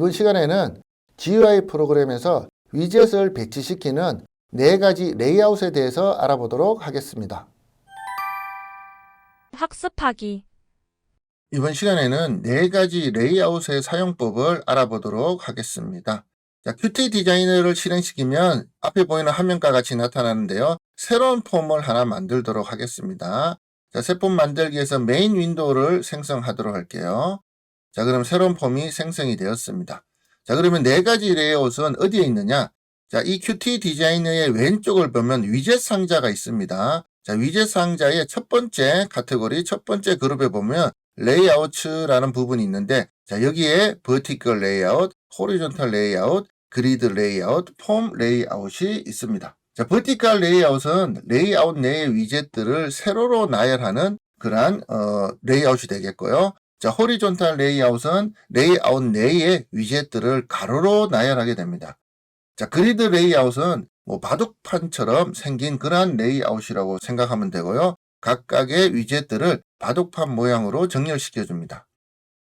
이번 시간에는 GUI 프로그램에서 위젯을 배치시키는 네 가지 레이아웃에 대해서 알아보도록 하겠습니다. 학습하기. 이번 시간에는 네 가지 레이아웃의 사용법을 알아보도록 하겠습니다. 자, Qt 디자이너를 실행시키면 앞에 보이는 화면과 같이 나타나는데요. 새로운 폼을 하나 만들도록 하겠습니다. 자, 새 폼 만들기에서 메인 윈도우를 생성하도록 할게요. 자, 그럼 새로운 폼이 생성이 되었습니다. 자, 그러면 네 가지 레이아웃은 어디에 있느냐? 자, 이 Qt 디자이너의 왼쪽을 보면 위젯 상자가 있습니다. 자, 위젯 상자의 첫 번째 카테고리, 첫 번째 그룹에 보면 레이아웃이라는 부분이 있는데, 자, 여기에 vertical layout, horizontal layout, grid layout, form layout이 있습니다. 자, vertical layout은 레이아웃 내의 위젯들을 세로로 나열하는 그러한 어, 레이아웃이 되겠고요. 자, horizontal layout은 레이아웃 내의 위젯들을 가로로 나열하게 됩니다. 자, 그리드 레이아웃은 뭐 바둑판처럼 생긴 그러한 레이아웃이라고 생각하면 되고요. 각각의 위젯들을 바둑판 모양으로 정렬시켜 줍니다.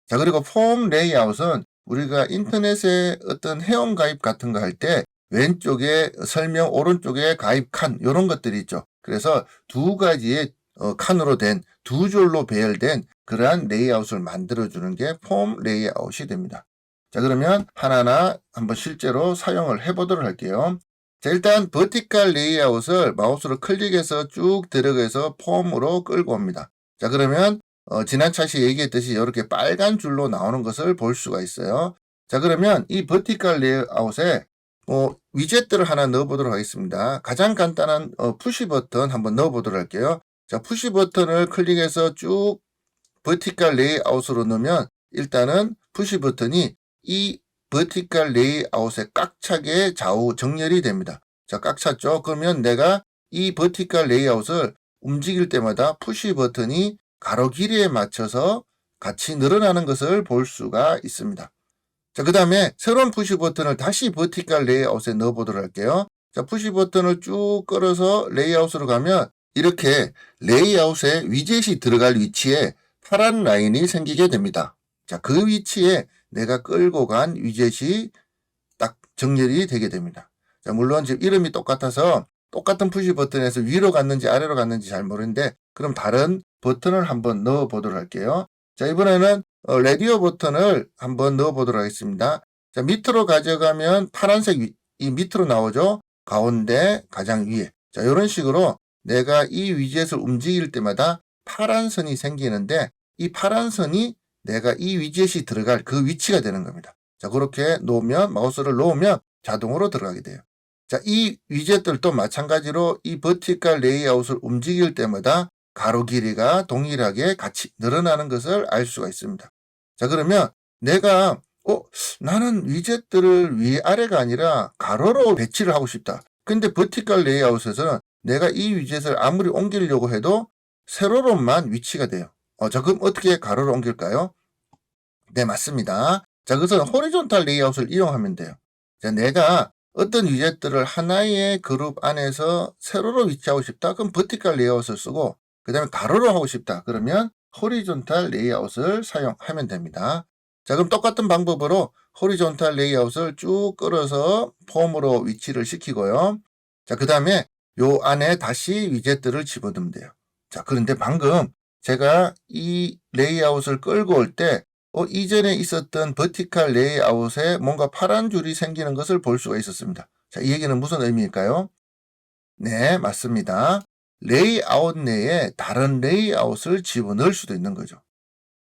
자, 그리고 폼 레이아웃은 우리가 인터넷에 어떤 회원 가입 같은 거 할 때 왼쪽에 설명, 오른쪽에 가입 칸, 이런 것들이 있죠. 그래서 두 가지의 어, 칸으로 된 두 줄로 배열된 그러한 레이아웃을 만들어주는 게 폼 레이아웃이 됩니다. 자, 그러면 하나하나 한번 실제로 사용을 해보도록 할게요. 자, 일단 버티컬 레이아웃을 마우스로 클릭해서 쭉 들어가서 폼으로 끌고 옵니다. 자, 그러면 어, 지난 차시 얘기했듯이 이렇게 빨간 줄로 나오는 것을 볼 수가 있어요. 자, 그러면 이 버티컬 레이아웃에 어, 위젯들을 하나 넣어보도록 하겠습니다. 가장 간단한 어, 푸시 버튼 한번 넣어보도록 할게요. 자, 푸시 버튼을 클릭해서 쭉 버티컬 레이아웃으로 넣으면 일단은 푸시 버튼이 이 버티컬 레이아웃에 꽉 차게 좌우 정렬이 됩니다. 자, 꽉 찼죠? 그러면 내가 이 버티컬 레이아웃을 움직일 때마다 푸시 버튼이 가로 길이에 맞춰서 같이 늘어나는 것을 볼 수가 있습니다. 자, 그 다음에 새로운 푸시 버튼을 다시 버티컬 레이아웃에 넣어보도록 할게요. 자, 푸시 버튼을 쭉 끌어서 레이아웃으로 가면 이렇게 레이아웃에 위젯이 들어갈 위치에 파란 라인이 생기게 됩니다. 자, 그 위치에 내가 끌고 간 위젯이 딱 정렬이 되게 됩니다. 자, 물론 지금 이름이 똑같아서 똑같은 푸시 버튼에서 위로 갔는지 아래로 갔는지 잘 모르는데 그럼 다른 버튼을 한번 넣어 보도록 할게요. 자, 이번에는 어, 라디오 버튼을 한번 넣어 보도록 하겠습니다. 자, 밑으로 가져가면 파란색 위, 이 밑으로 나오죠. 가운데 가장 위에. 자, 이런 식으로 내가 이 위젯을 움직일 때마다 파란 선이 생기는데 이 파란 선이 내가 이 위젯이 들어갈 그 위치가 되는 겁니다. 자, 그렇게 놓으면 마우스를 놓으면 자동으로 들어가게 돼요. 자, 이 위젯들도 마찬가지로 이 버티컬 레이아웃을 움직일 때마다 가로 길이가 동일하게 같이 늘어나는 것을 알 수가 있습니다. 자, 그러면 내가 어, 나는 위젯들을 위아래가 아니라 가로로 배치를 하고 싶다. 근데 버티컬 레이아웃에서는 내가 이 위젯을 아무리 옮기려고 해도 세로로만 위치가 돼요. 어, 자, 그럼 어떻게 가로로 옮길까요? 네, 맞습니다. 자, 그것은 호리존탈 레이아웃을 이용하면 돼요. 자, 내가 어떤 위젯들을 하나의 그룹 안에서 세로로 위치하고 싶다. 그럼 버티컬 레이아웃을 쓰고, 그 다음에 가로로 하고 싶다. 그러면 호리존탈 레이아웃을 사용하면 됩니다. 자, 그럼 똑같은 방법으로 호리존탈 레이아웃을 쭉 끌어서 폼으로 위치를 시키고요. 자, 그 다음에 요 안에 다시 위젯들을 집어넣으면 돼요. 자, 그런데 방금 제가 이 레이아웃을 끌고 올 때, 어, 이전에 있었던 버티컬 레이아웃에 뭔가 파란 줄이 생기는 것을 볼 수가 있었습니다. 자, 이 얘기는 무슨 의미일까요? 네, 맞습니다. 레이아웃 내에 다른 레이아웃을 집어넣을 수도 있는 거죠.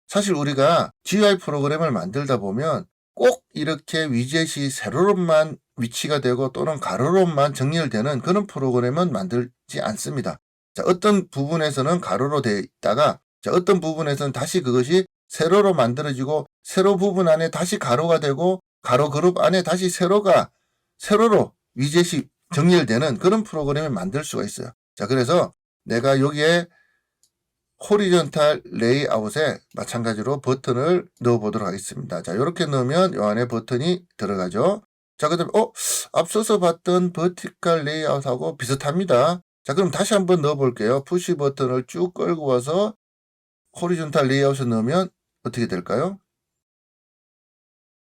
사실 우리가 GUI 프로그램을 만들다 보면 꼭 이렇게 위젯이 세로로만 위치가 되고 또는 가로로만 정렬되는 그런 프로그램은 만들지 않습니다. 자, 어떤 부분에서는 가로로 되어 있다가 자, 어떤 부분에서는 다시 그것이 세로로 만들어지고 세로 부분 안에 다시 가로가 되고 가로 그룹 안에 다시 세로가 세로로 위젯이 정렬되는 그런 프로그램을 만들 수가 있어요. 자, 그래서 내가 여기에 호리존탈 레이아웃에 마찬가지로 버튼을 넣어 보도록 하겠습니다. 자, 이렇게 넣으면 이 안에 버튼이 들어가죠. 자, 그 다음에, 어, 앞서서 봤던 버티컬 레이아웃하고 비슷합니다. 자, 그럼 다시 한번 넣어 볼게요. 푸시 버튼을 쭉 끌고 와서 호리존탈 레이아웃을 넣으면 어떻게 될까요?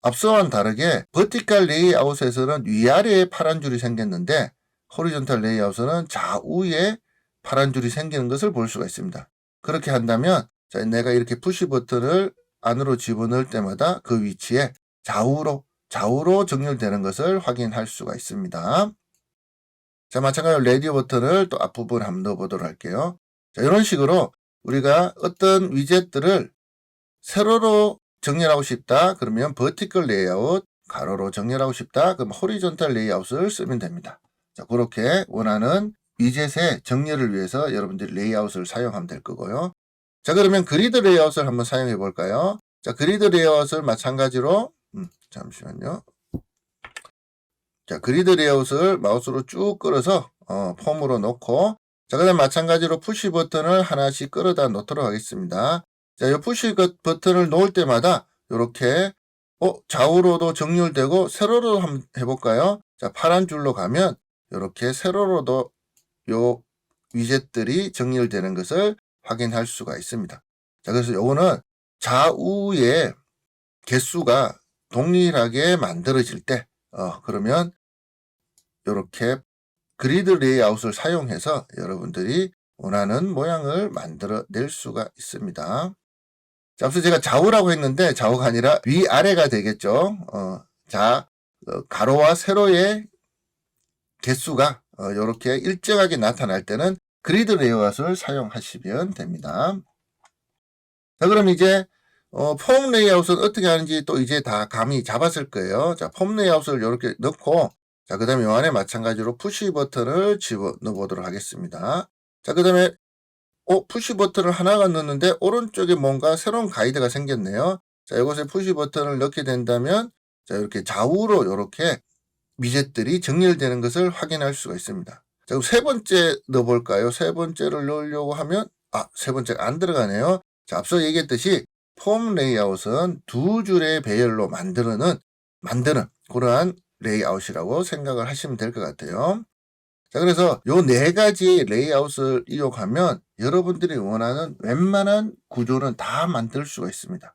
앞서와는 다르게 버티컬 레이아웃에서는 위아래에 파란 줄이 생겼는데 호리존탈 레이아웃은 좌우에 파란 줄이 생기는 것을 볼 수가 있습니다. 그렇게 한다면 자, 내가 이렇게 푸시 버튼을 안으로 집어넣을 때마다 그 위치에 좌우로 좌우로 정렬되는 것을 확인할 수가 있습니다. 자, 마찬가지로 레디오 버튼을 또 앞부분 한번 넣어보도록 할게요. 자, 이런 식으로 우리가 어떤 위젯들을 세로로 정렬하고 싶다. 그러면 버티컬 레이아웃, 가로로 정렬하고 싶다. 그럼 호리존탈 레이아웃을 쓰면 됩니다. 자, 그렇게 원하는 위젯의 정렬을 위해서 여러분들이 레이아웃을 사용하면 될 거고요. 자, 그러면 그리드 레이아웃을 한번 사용해 볼까요? 자, 그리드 레이아웃을 마찬가지로, 음, 잠시만요. 자, 그리드 레이아웃을 마우스로 쭉 끌어서, 어, 폼으로 놓고, 자, 그 다음 마찬가지로 푸시 버튼을 하나씩 끌어다 놓도록 하겠습니다. 자, 이 푸시 그 버튼을 놓을 때마다, 이렇게, 어, 좌우로도 정렬되고, 세로로 한번 해볼까요? 자, 파란 줄로 가면, 이렇게 세로로도 요 위젯들이 정렬되는 것을 확인할 수가 있습니다. 자, 그래서 요거는 좌우의 개수가 동일하게 만들어질 때, 어, 그러면 이렇게 그리드 레이아웃을 사용해서 여러분들이 원하는 모양을 만들어낼 수가 있습니다. 자, 앞서 제가 좌우라고 했는데 좌우가 아니라 위아래가 되겠죠. 어, 자, 어, 가로와 세로의 개수가 어, 이렇게 일정하게 나타날 때는 그리드 레이아웃을 사용하시면 됩니다. 자, 그럼 이제 어, 폼 레이아웃은 어떻게 하는지 또 이제 다 감이 잡았을 거예요. 자, 폼 레이아웃을 이렇게 넣고 자, 그 다음에 요 안에 마찬가지로 푸시 버튼을 집어 넣어 보도록 하겠습니다. 자, 그 다음에 어, 푸시 버튼을 하나가 넣는데 오른쪽에 뭔가 새로운 가이드가 생겼네요. 자, 이곳에 푸시 버튼을 넣게 된다면 자, 이렇게 좌우로 이렇게 미젯들이 정렬되는 것을 확인할 수가 있습니다. 자, 그럼 세 번째 넣어볼까요? 세 번째를 넣으려고 하면, 아, 세 번째가 안 들어가네요. 자, 앞서 얘기했듯이 폼 레이아웃은 두 줄의 배열로 만드는, 만드는 그러한 레이아웃이라고 생각을 하시면 될 것 같아요. 자, 그래서 요 네 가지 레이아웃을 이용하면 여러분들이 원하는 웬만한 구조는 다 만들 수가 있습니다.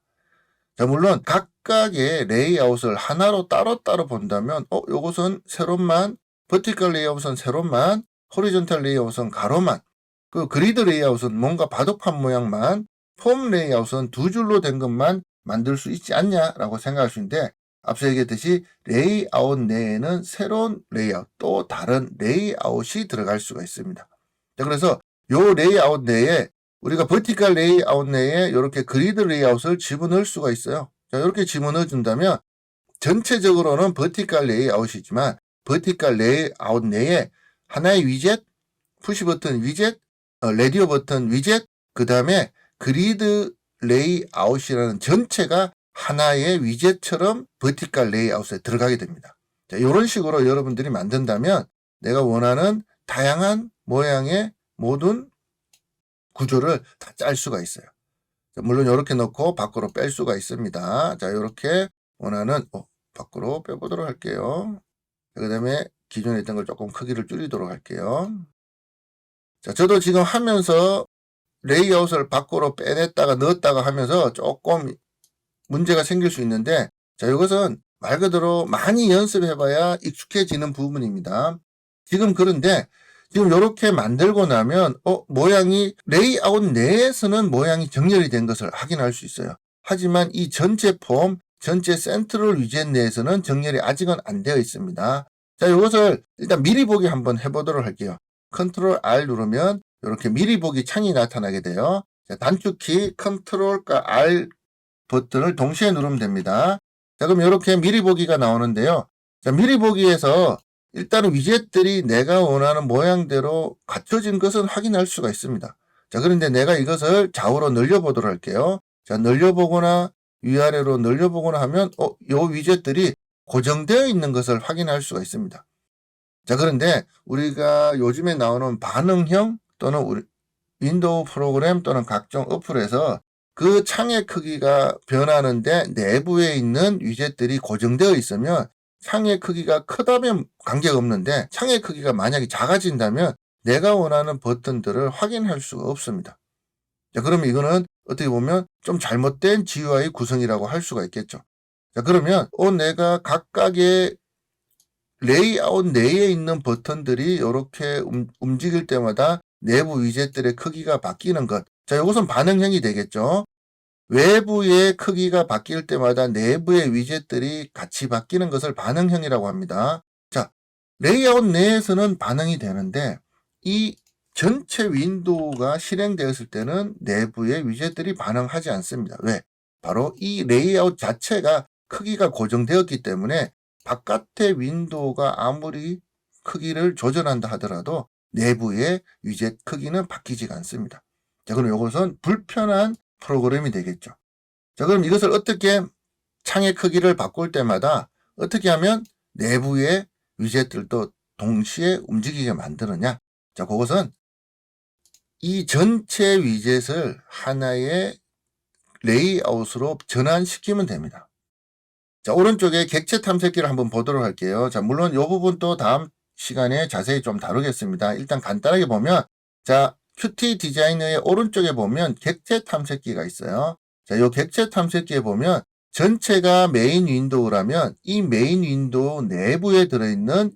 자, 물론 각각의 레이아웃을 하나로 따로따로 본다면, 어, 요것은 세로만, 버티컬 레이아웃은 세로만, 호리존탈 레이아웃은 가로만, 그 그리드 레이아웃은 뭔가 바둑판 모양만, 폼 레이아웃은 두 줄로 된 것만 만들 수 있지 않냐라고 생각할 수 있는데, 앞서 얘기했듯이 레이아웃 내에는 새로운 레이아웃, 또 다른 레이아웃이 들어갈 수가 있습니다. 자, 그래서 요 레이아웃 내에 우리가 버티컬 레이아웃 내에 이렇게 그리드 레이아웃을 집어넣을 수가 있어요. 자, 이렇게 집어넣어 준다면 전체적으로는 버티컬 레이아웃이지만 버티컬 레이아웃 내에 하나의 위젯, 푸시 버튼 위젯, 어, 레디오 버튼 위젯, 그 다음에 그리드 레이아웃이라는 전체가 하나의 위젯처럼 버티컬 레이아웃에 들어가게 됩니다. 자, 이런 식으로 여러분들이 만든다면 내가 원하는 다양한 모양의 모든 구조를 다 짤 수가 있어요. 물론 이렇게 넣고 밖으로 뺄 수가 있습니다. 자, 이렇게 원하는 어, 밖으로 빼보도록 할게요. 그 다음에 기존에 있던 걸 조금 크기를 줄이도록 할게요. 자, 저도 지금 하면서 레이아웃을 밖으로 빼냈다가 넣었다가 하면서 조금 문제가 생길 수 있는데 자, 이것은 말 그대로 많이 연습해봐야 익숙해지는 부분입니다. 지금 그런데 지금 이렇게 만들고 나면 어 모양이 레이아웃 내에서는 모양이 정렬이 된 것을 확인할 수 있어요. 하지만 이 전체 폼, 전체 센트럴 위젯 내에서는 정렬이 아직은 안 되어 있습니다. 자, 이것을 일단 미리 보기 한번 해보도록 할게요. 컨트롤 R 누르면 이렇게 미리 보기 창이 나타나게 돼요. 자, 단축키 컨트롤과 R 버튼을 동시에 누르면 됩니다. 자, 그럼 이렇게 미리 보기가 나오는데요. 자, 미리 보기에서 일단은 위젯들이 내가 원하는 모양대로 갖춰진 것은 확인할 수가 있습니다. 자, 그런데 내가 이것을 좌우로 늘려보도록 할게요. 자, 늘려보거나 위아래로 늘려보거나 하면, 어, 요 위젯들이 고정되어 있는 것을 확인할 수가 있습니다. 자, 그런데 우리가 요즘에 나오는 반응형 또는 우리 윈도우 프로그램 또는 각종 어플에서 그 창의 크기가 변하는데 내부에 있는 위젯들이 고정되어 있으면 창의 크기가 크다면 관계없는데 창의 크기가 만약에 작아진다면 내가 원하는 버튼들을 확인할 수가 없습니다. 자, 그러면 이거는 어떻게 보면 좀 잘못된 GUI 구성이라고 할 수가 있겠죠. 자, 그러면 어 내가 각각의 레이아웃 내에 있는 버튼들이 이렇게 움직일 때마다 내부 위젯들의 크기가 바뀌는 것. 자, 이것은 반응형이 되겠죠. 외부의 크기가 바뀔 때마다 내부의 위젯들이 같이 바뀌는 것을 반응형이라고 합니다. 자, 레이아웃 내에서는 반응이 되는데 이 전체 윈도우가 실행되었을 때는 내부의 위젯들이 반응하지 않습니다. 왜? 바로 이 레이아웃 자체가 크기가 고정되었기 때문에 바깥의 윈도우가 아무리 크기를 조절한다 하더라도 내부의 위젯 크기는 바뀌지가 않습니다. 자, 그럼 이것은 불편한 프로그램이 되겠죠. 자, 그럼 이것을 어떻게 창의 크기를 바꿀 때마다 어떻게 하면 내부의 위젯들도 동시에 움직이게 만드느냐? 자, 그것은 이 전체 위젯을 하나의 레이아웃으로 전환시키면 됩니다. 자, 오른쪽에 객체 탐색기를 한번 보도록 할게요. 자, 물론 이 부분도 다음 시간에 자세히 좀 다루겠습니다. 일단 간단하게 보면, 자, QT 디자이너의 오른쪽에 보면 객체 탐색기가 있어요. 자, 이 객체 탐색기에 보면 전체가 메인 윈도우라면 이 메인 윈도우 내부에 들어있는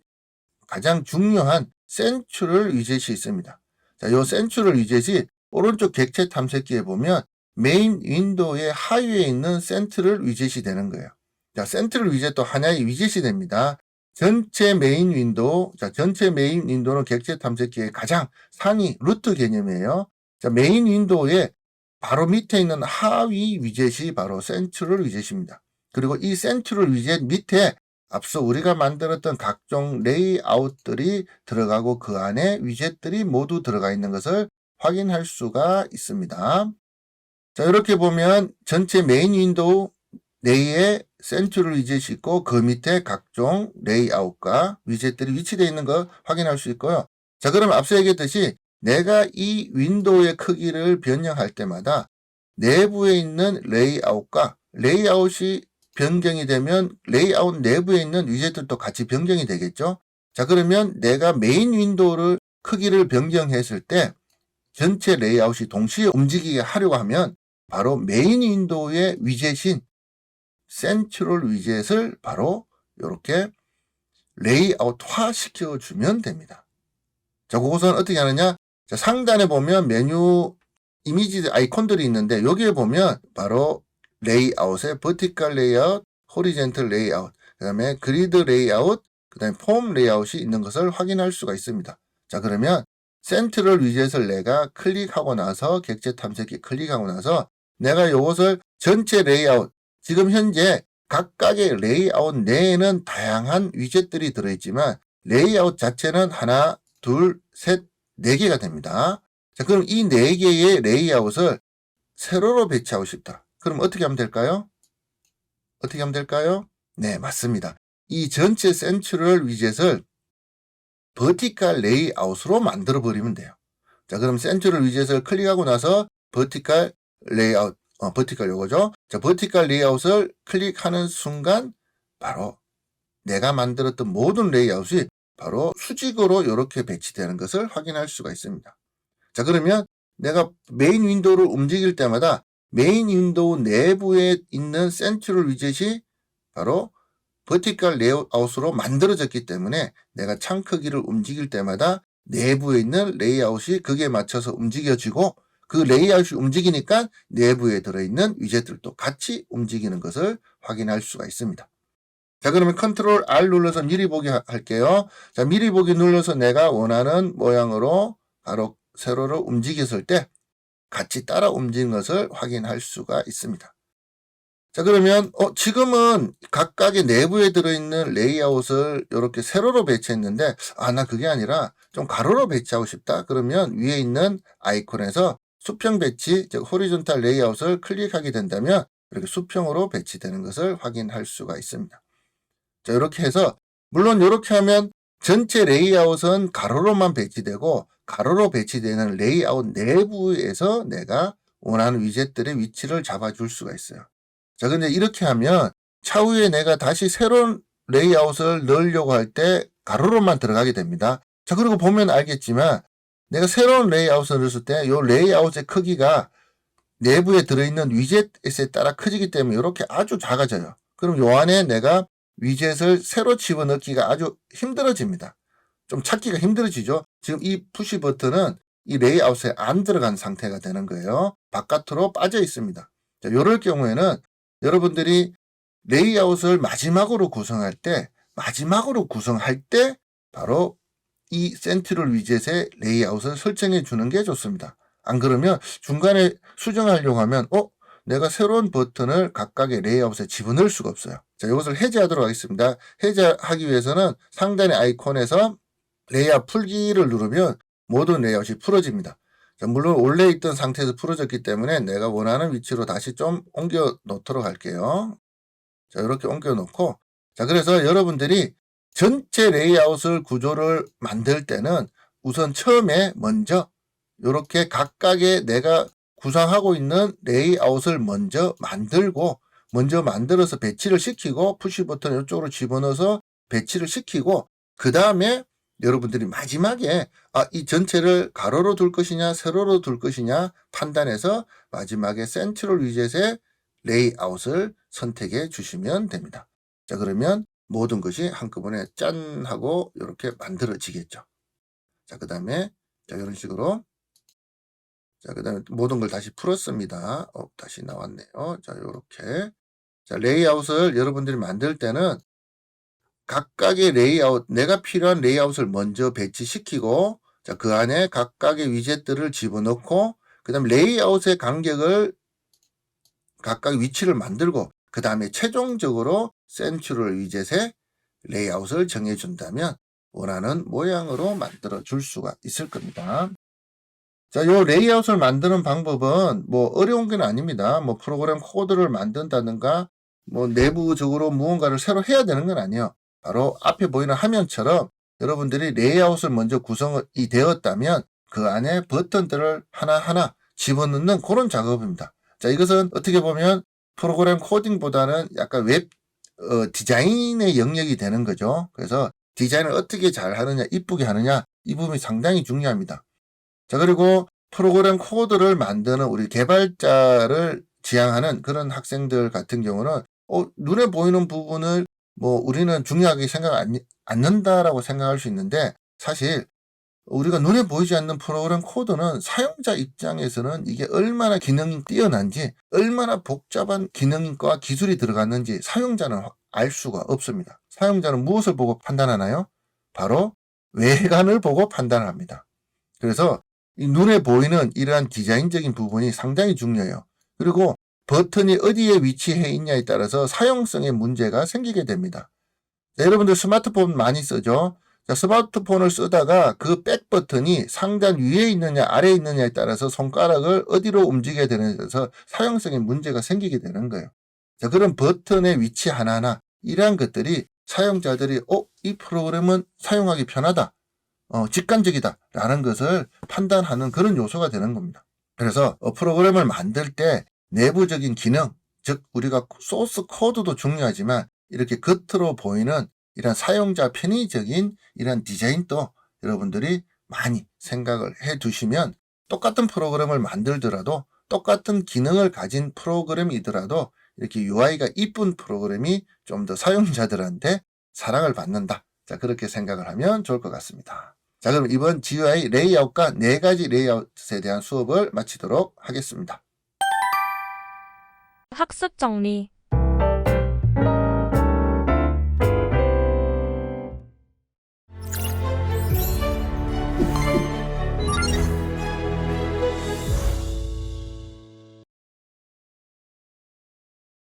가장 중요한 센츄럴 위젯이 있습니다. 자, 이 센츄럴 위젯이 오른쪽 객체 탐색기에 보면 메인 윈도우의 하위에 있는 센트럴 위젯이 되는 거예요. 자, 센트럴 위젯도 하나의 위젯이 됩니다. 전체 메인 윈도우, 자, 전체 메인 윈도우는 객체 탐색기의 가장 상위 루트 개념이에요. 자, 메인 윈도우의 바로 밑에 있는 하위 위젯이 바로 센트럴 위젯입니다. 그리고 이 센트럴 위젯 밑에 앞서 우리가 만들었던 각종 레이아웃들이 들어가고 그 안에 위젯들이 모두 들어가 있는 것을 확인할 수가 있습니다. 자, 이렇게 보면 전체 메인 윈도우 내에 센트럴 위젯이 있고 그 밑에 각종 레이아웃과 위젯들이 위치되어 있는 거 확인할 수 있고요. 자, 그럼 앞서 얘기했듯이 내가 이 윈도우의 크기를 변경할 때마다 내부에 있는 레이아웃과 레이아웃이 변경이 되면 레이아웃 내부에 있는 위젯들도 같이 변경이 되겠죠. 자, 그러면 내가 메인 윈도우를 크기를 변경했을 때 전체 레이아웃이 동시에 움직이게 하려고 하면 바로 메인 윈도우의 위젯인 센트럴 위젯을 바로 이렇게 레이아웃화 시켜주면 됩니다. 자, 그것은 어떻게 하느냐? 자, 상단에 보면 메뉴 이미지 아이콘들이 있는데 여기에 보면 바로 레이아웃의 버티컬 레이아웃, 호리젠털 레이아웃, 그 다음에 그리드 레이아웃, 그 다음에 폼 레이아웃이 있는 것을 확인할 수가 있습니다. 자, 그러면 센트럴 위젯을 내가 클릭하고 나서 객체 탐색기 클릭하고 나서 내가 이것을 전체 레이아웃 지금 현재 각각의 레이아웃 내에는 다양한 위젯들이 들어있지만 레이아웃 자체는 하나, 둘, 셋, 네 개가 됩니다. 자, 그럼 이 네 개의 레이아웃을 세로로 배치하고 싶다. 그럼 어떻게 하면 될까요? 어떻게 하면 될까요? 네, 맞습니다. 이 전체 센츄럴 위젯을 버티컬 레이아웃으로 만들어 버리면 돼요. 자, 그럼 센츄럴 위젯을 클릭하고 나서 버티컬 레이아웃 어, 버티컬 요거죠. 자, 버티컬 레이아웃을 클릭하는 순간 바로 내가 만들었던 모든 레이아웃이 바로 수직으로 이렇게 배치되는 것을 확인할 수가 있습니다. 자, 그러면 내가 메인 윈도우를 움직일 때마다 메인 윈도우 내부에 있는 센트럴 위젯이 바로 버티컬 레이아웃으로 만들어졌기 때문에 내가 창 크기를 움직일 때마다 내부에 있는 레이아웃이 그게 맞춰서 움직여지고 그 레이아웃이 움직이니까 내부에 들어있는 위젯들도 같이 움직이는 것을 확인할 수가 있습니다. 자 그러면 컨트롤 R 눌러서 미리 보기 할게요. 자 미리 보기 눌러서 내가 원하는 모양으로 바로 세로를 움직였을 때 같이 따라 움직이는 것을 확인할 수가 있습니다. 자 그러면 어, 지금은 각각의 내부에 들어있는 레이아웃을 이렇게 세로로 배치했는데 아 나 그게 아니라 좀 가로로 배치하고 싶다 그러면 위에 있는 아이콘에서 수평 배치, 즉 호리존탈 레이아웃을 클릭하게 된다면 이렇게 수평으로 배치되는 것을 확인할 수가 있습니다. 자, 이렇게 해서 물론 이렇게 하면 전체 레이아웃은 가로로만 배치되고 가로로 배치되는 레이아웃 내부에서 내가 원하는 위젯들의 위치를 잡아줄 수가 있어요. 자, 근데 이렇게 하면 차후에 내가 다시 새로운 레이아웃을 넣으려고 할 때 가로로만 들어가게 됩니다. 자, 그리고 보면 알겠지만 내가 새로운 레이아웃을 넣었을 때 이 레이아웃의 크기가 내부에 들어있는 위젯에 따라 커지기 때문에 이렇게 아주 작아져요. 그럼 요 안에 내가 위젯을 새로 집어넣기가 아주 힘들어집니다. 좀 찾기가 힘들어지죠. 지금 이 푸시 버튼은 이 레이아웃에 안 들어간 상태가 되는 거예요. 바깥으로 빠져 있습니다. 자, 요럴 경우에는 여러분들이 레이아웃을 마지막으로 구성할 때, 마지막으로 구성할 때 바로 이 센트럴 위젯의 레이아웃을 설정해 주는 게 좋습니다. 안 그러면 중간에 수정하려고 하면, 어? 내가 새로운 버튼을 각각의 레이아웃에 집어넣을 수가 없어요. 자, 이것을 해제하도록 하겠습니다. 해제하기 위해서는 상단의 아이콘에서 레이아웃 풀기를 누르면 모든 레이아웃이 풀어집니다. 자, 물론 원래 있던 상태에서 풀어졌기 때문에 내가 원하는 위치로 다시 좀 옮겨 놓도록 할게요. 자, 이렇게 옮겨 놓고 자, 그래서 여러분들이 전체 레이아웃을 구조를 만들 때는 우선 처음에 먼저 이렇게 각각의 내가 구상하고 있는 레이아웃을 먼저 만들고 먼저 만들어서 배치를 시키고 푸시 버튼 이쪽으로 집어넣어서 배치를 시키고 그 다음에 여러분들이 마지막에 아, 이 전체를 가로로 둘 것이냐 세로로 둘 것이냐 판단해서 마지막에 센트럴 위젯의 레이아웃을 선택해 주시면 됩니다. 자 그러면 모든 것이 한꺼번에 짠 하고 이렇게 만들어지겠죠. 자 그 다음에 자 이런 식으로 자 그 다음에 모든 걸 다시 풀었습니다. 어, 다시 나왔네요. 자 이렇게 자 레이아웃을 여러분들이 만들 때는 각각의 레이아웃, 내가 필요한 레이아웃을 먼저 배치시키고, 자, 그 안에 각각의 위젯들을 집어넣고, 그 다음 레이아웃의 간격을 각각 위치를 만들고, 그 다음에 최종적으로 센츄럴 위젯의 레이아웃을 정해준다면, 원하는 모양으로 만들어 줄 수가 있을 겁니다. 자, 요 레이아웃을 만드는 방법은 뭐 어려운 건 아닙니다. 뭐 프로그램 코드를 만든다든가, 뭐 내부적으로 무언가를 새로 해야 되는 건 아니에요. 바로 앞에 보이는 화면처럼 여러분들이 레이아웃을 먼저 구성이 되었다면 그 안에 버튼들을 하나하나 집어넣는 그런 작업입니다. 자, 이것은 어떻게 보면 프로그램 코딩보다는 약간 웹 어, 디자인의 영역이 되는 거죠. 그래서 디자인을 어떻게 잘 하느냐, 이쁘게 하느냐, 이 부분이 상당히 중요합니다. 자, 그리고 프로그램 코드를 만드는 우리 개발자를 지향하는 그런 학생들 같은 경우는 어, 눈에 보이는 부분을 뭐 우리는 중요하게 생각 안, 않는다라고 생각할 수 있는데 사실 우리가 눈에 보이지 않는 프로그램 코드는 사용자 입장에서는 이게 얼마나 기능이 뛰어난지 얼마나 복잡한 기능과 기술이 들어갔는지 사용자는 알 수가 없습니다. 사용자는 무엇을 보고 판단하나요? 바로 외관을 보고 판단합니다. 그래서 이 눈에 보이는 이러한 디자인적인 부분이 상당히 중요해요. 그리고 버튼이 어디에 위치해 있냐에 따라서 사용성에 문제가 생기게 됩니다. 자, 여러분들 스마트폰 많이 쓰죠? 자, 스마트폰을 쓰다가 그 백 버튼이 상단 위에 있느냐 아래에 있느냐에 따라서 손가락을 어디로 움직여야 따라서 사용성에 문제가 생기게 되는 거예요. 자, 그런 버튼의 위치 하나하나 이러한 것들이 사용자들이 어, 이 프로그램은 사용하기 편하다. 어, 직관적이다. 라는 것을 판단하는 그런 요소가 되는 겁니다. 그래서 어, 프로그램을 만들 때 내부적인 기능, 즉 우리가 소스 코드도 중요하지만 이렇게 겉으로 보이는 이런 사용자 편의적인 이런 디자인도 여러분들이 많이 생각을 해 두시면 똑같은 프로그램을 만들더라도 똑같은 기능을 가진 프로그램이더라도 이렇게 UI가 이쁜 프로그램이 좀 더 사용자들한테 사랑을 받는다. 자, 그렇게 생각을 하면 좋을 것 같습니다. 자, 그럼 이번 GUI 레이아웃과 네 가지 레이아웃에 대한 수업을 마치도록 하겠습니다. 학습 정리